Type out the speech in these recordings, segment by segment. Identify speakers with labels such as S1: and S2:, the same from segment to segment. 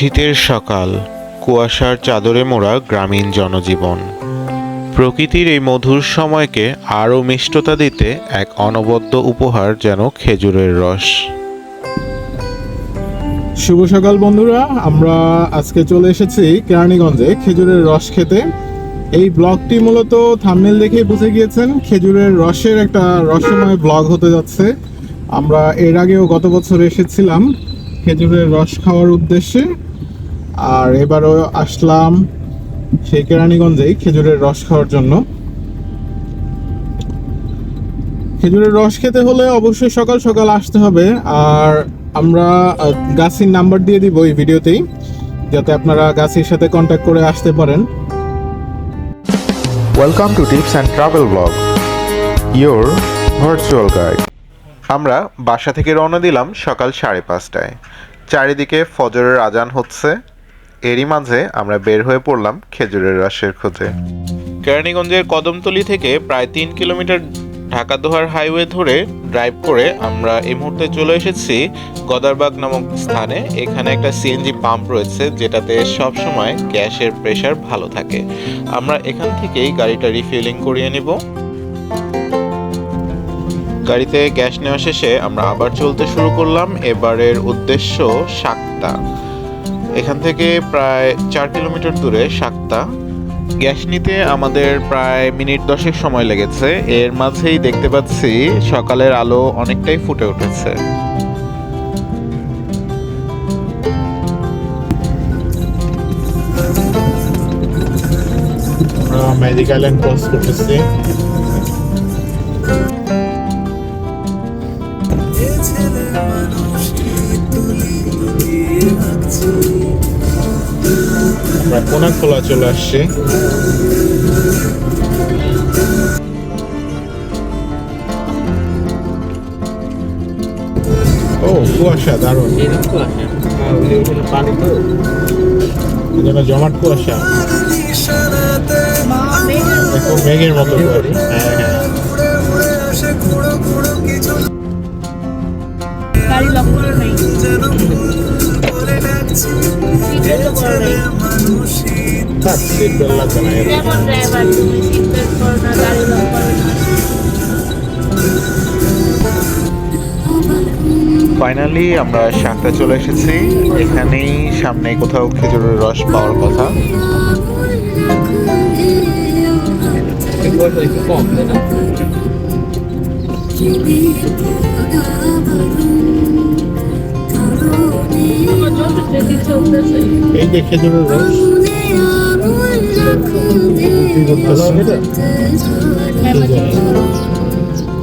S1: শীতের সকাল, কুয়াশার চাদরে মোড়া গ্রামীণ জনজীবন। প্রকৃতির এই মধুর সময়কে আরও মিষ্টতা দিতে এক অনবদ্য উপহার যেন খেজুরের রস।
S2: শুভ সকাল বন্ধুরা, আমরা আজকে চলে এসেছি কেরানীগঞ্জে খেজুরের রস খেতে। এই ব্লগটি মূলত থাম্বনেল দেখে বুঝে গিয়েছেন, খেজুরের রসের একটা রসময় ব্লগ হতে যাচ্ছে। আমরা এর আগেও গত বছর এসেছিলাম খেজুরের রস খাওয়ার উদ্দেশ্যে। আর এবারও আসলাম সেই কেরানীগঞ্জেই খেজুরের রস খাওয়ার জন্য। খেজুরের রস খেতে হলে অবশ্যই সকাল সকাল আসতে হবে। আর আমরা গাছির নাম্বার দিয়ে দিব এই ভিডিওতেই, যাতে আপনারা গাছির সাথে কন্ট্যাক্ট করে আসতে পারেন।
S1: Welcome to tips and travel blog your virtual guide আমরা বাসা থেকে রওনা দিলাম সকাল সাড়ে পাঁচটায়। চারিদিকে ফজরের আজান হচ্ছে। এরই মাঝে আমরা বের হয়ে পড়লাম খেজুরের রসের খোঁজে। কেরানীগঞ্জের কদমতলি থেকে প্রায় তিন কিলোমিটার ঢাকা দোহার হাইওয়ে ধরে ড্রাইভ করে আমরা এই মুহূর্তে চলে এসেছি গদারবাগ নামক স্থানে। এখানে একটা সিএনজি পাম্প রয়েছে, যেটাতে সব সময় গ্যাসের প্রেশার ভালো থাকে। আমরা এখান থেকেই গাড়িটা রিফিলিং করিয়ে নিব। গাড়িতে গ্যাস নেওয়া শেষে আমরা আবার চলতে শুরু করলাম। এবারের উদ্দেশ্য সাক্তা। এখান থেকে প্রায় চার কিলোমিটার দূরে সাক্তা গ্যাস নিতে আমাদের প্রায় মিনিট দশেক সময় লেগেছে। এর মাঝেই দেখতে পাচ্ছি সকালের আলো অনেকটাই ফুটে উঠেছে।
S2: ম্যাজিক আইল্যান্ড ক্রস করতেছি। আমরা কোনাখোলা চলে আসছি। ও কুয়াশা দারুণ।
S3: পানি তো।
S2: যেন জমাট কুয়াশা। দেখো মেঘের মতো করে হ্যাঁ হ্যাঁ।
S4: গাড়ি লক করা নাই।
S1: ফাইনালি আমরা সাতটা চলে এসেছি। এখানেই সামনে কোথাও খেজুরের রস পাওয়ার কথা।
S2: যে খেজুরের রস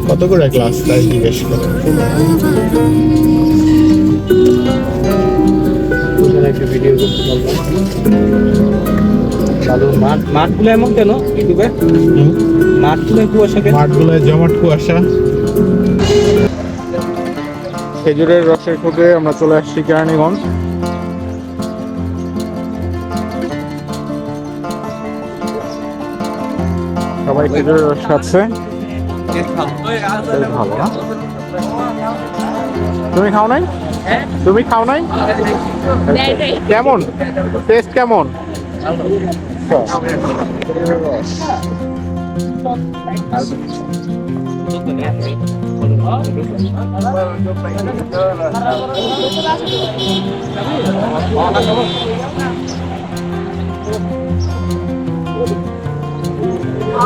S2: কত করে গ্লাস তাই জিজ্ঞেস করে।
S3: একটা ভিডিও করতে মাঠ মাঠগুলো এমন কেন? ইউটিউবে? মাঠগুলো কুয়াশা
S2: জমাট কুয়াশা। খেজুরের রসের খোঁজে আমরা চলে আসছি কেরানীগঞ্জ। সবাই খেজুরের রস খাচ্ছে ভালো না? তুমি খাও নাই? তুমি খাও নাই? কেমন? টেস্ট কেমন?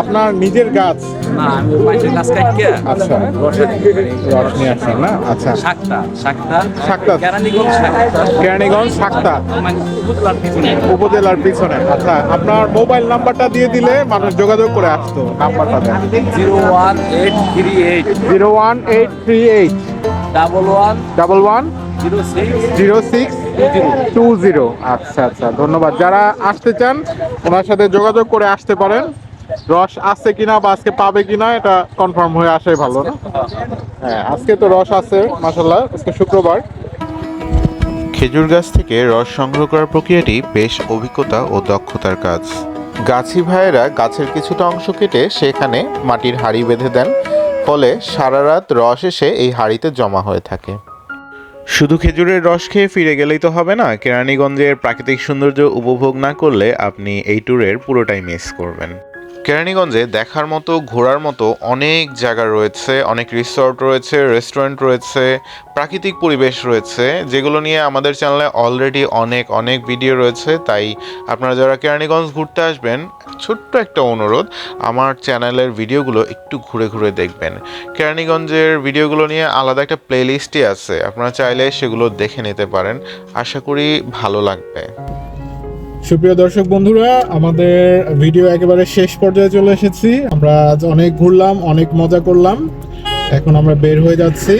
S2: আপনার নিজের গাছ?
S3: না আমি মাইসের গ্লাস খাই কে
S2: আচ্ছা। রস নিয়ে আসছেন না? আচ্ছা।
S3: শাকটা শাকটা
S2: শাকটা।
S3: কেরানীগঞ্জ শাকটা।
S2: কেরানীগঞ্জ সাক্তা
S3: মানে উপজেলার পিছনে।
S2: উপজেলার পিছনে। আচ্ছা আপনার মোবাইল নাম্বারটা দিয়ে দিলে মানুষ যোগাযোগ করে আসতো নাম্বারটা দেন।
S3: Zero one eight three eight.
S2: Zero one eight three eight.
S3: Double one
S2: double one
S3: zero six
S2: zero six two zero. আচ্ছা আচ্ছা ধন্যবাদ। যারা আসতে চান ওনার সাথে যোগাযোগ করে আসতে পারেন। রস আছে কিনা বা আজকে পাবে কিনা এটা কনফার্ম হয়ে আসাই ভালো। না হ্যাঁ আজকে তো রস আছে মাসাল্লাহ আজকে শুক্রবার।
S1: খেজুর গাছ থেকে রস সংগ্রহ করার প্রক্রিয়াটি বেশ অভিজ্ঞতা ও দক্ষতার কাজ। গাছি ভাইয়েরা গাছের কিছুটা অংশ কেটে সেখানে মাটির হাঁড়ি বেঁধে দেন ফলে সারা রাত রস এসে এই হাঁড়িতে জমা হয়ে থাকে। শুধু খেজুরের রস খেয়ে ফিরে গেলেই তো হবে না কেরানীগঞ্জের প্রাকৃতিক সৌন্দর্য উপভোগ না করলে আপনি এই ট্যুরের পুরোটাই মিস করবেন। কেরানীগঞ্জে দেখার মতো, ঘোরার মতো অনেক জায়গা রয়েছে, অনেক রিসর্ট রয়েছে রেস্টুরেন্ট রয়েছে, প্রাকৃতিক পরিবেশ রয়েছে, যেগুলো নিয়ে আমাদের চ্যানেলে অলরেডি অনেক অনেক ভিডিও রয়েছে। তাই আপনারা যারা কেরানীগঞ্জ ঘুরতে আসবেন, ছোট্ট একটা অনুরোধ, আমার চ্যানেলের ভিডিওগুলো একটু ঘুরে ঘুরে দেখবেন। কেরানীগঞ্জের ভিডিওগুলো নিয়ে আলাদা একটা প্লেলিস্টই আছে, আপনারা চাইলে সেগুলো দেখে নিতে পারেন। আশা করি ভালো লাগবে।
S2: সুপ্রিয় দর্শক বন্ধুরা, আমাদের ভিডিও একেবারে শেষ পর্যায়ে চলে এসেছি। আমরা আজ অনেক ঘুরলাম, অনেক মজা করলাম। এখন আমরা বের হয়ে যাচ্ছি।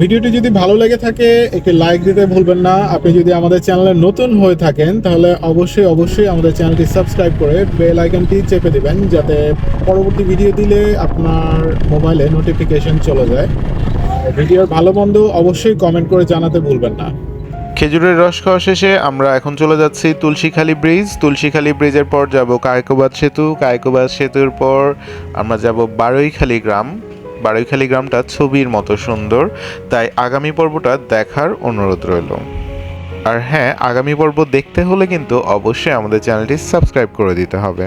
S2: ভিডিওটি যদি ভালো লেগে থাকে, একটি লাইক দিতে ভুলবেন না। আপনি যদি আমাদের চ্যানেলে নতুন হয়ে থাকেন, তাহলে অবশ্যই অবশ্যই আমাদের চ্যানেলটি সাবস্ক্রাইব করে বেল আইকনটি চেপে দিবেন, যাতে পরবর্তী ভিডিও দিলে আপনার মোবাইলে নোটিফিকেশন চলে যায়। ভিডিওর ভালো মন্দ অবশ্যই কমেন্ট করে জানাতে ভুলবেন না।
S1: খেজুরের রস খাওয়া শেষে আমরা এখন চলে যাচ্ছি তুলসীখালী ব্রিজ। তুলসীখালী ব্রিজের পর যাব কায়কোবাদ সেতু। কায়কোবাদ সেতুর পর আমরা যাব বারৈখালী গ্রাম। বারৈখালী গ্রামটা ছবির মতো সুন্দর, তাই আগামী পর্বটা দেখার অনুরোধ রইল। আর হ্যাঁ আগামী পর্ব দেখতে হলে কিন্তু অবশ্যই আমাদের চ্যানেলটি সাবস্ক্রাইব করে দিতে হবে।